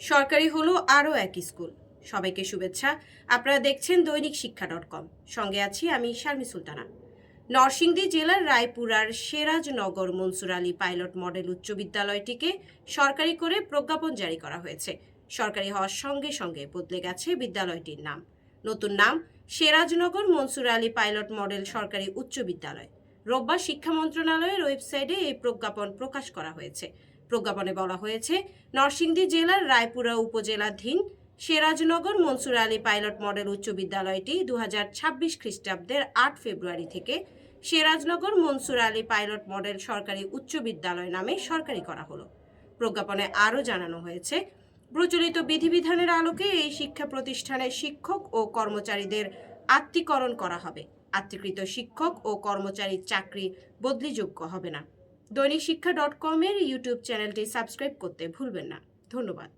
সরকারি হলো আরও এক স্কুল। সবাইকে শুভেচ্ছা। আপনারা দেখছেন দৈনিক শিক্ষা ডট কম। সঙ্গে আছি আমি শারমি সুলতানা। নরসিংদী জেলার রায়পুরার সেরাজনগর মনসুর আলী পাইলট মডেল উচ্চ বিদ্যালয়টিকে সরকারি করে প্রজ্ঞাপন জারি করা হয়েছে। সরকারি হওয়ার সঙ্গে সঙ্গে বদলে গেছে বিদ্যালয়টির নাম। নতুন নাম, সেরাজনগর মনসুর আলী পাইলট মডেল সরকারি উচ্চ বিদ্যালয়। রোববার শিক্ষা মন্ত্রণালয়ের ওয়েবসাইটে এই প্রজ্ঞাপন প্রকাশ করা হয়েছে। প্রজ্ঞাপনে বলা হয়েছে, নরসিংদী জেলার রায়পুরা উপজেলাধীন সিরাজনগর মনসুর আলী পাইলট মডেল উচ্চ বিদ্যালয়টি দু ছাব্বিশ খ্রিস্টাব্দের আট ফেব্রুয়ারি থেকে সিরাজনগর মনসুর আলী পাইলট মডেল সরকারি উচ্চ বিদ্যালয় নামে সরকারি করা হলো। প্রজ্ঞাপনে আরও জানানো হয়েছে, প্রচলিত বিধিবিধানের আলোকে এই শিক্ষা প্রতিষ্ঠানের শিক্ষক ও কর্মচারীদের আত্মীকরণ করা হবে। আত্মীকৃত শিক্ষক ও কর্মচারীর চাকরি বদলিযোগ্য হবে না। দৈনিক শিক্ষা ডট কমের ইউটিউব চ্যানেলটি সাবস্ক্রাইব করতে ভুলবেন না। ধন্যবাদ।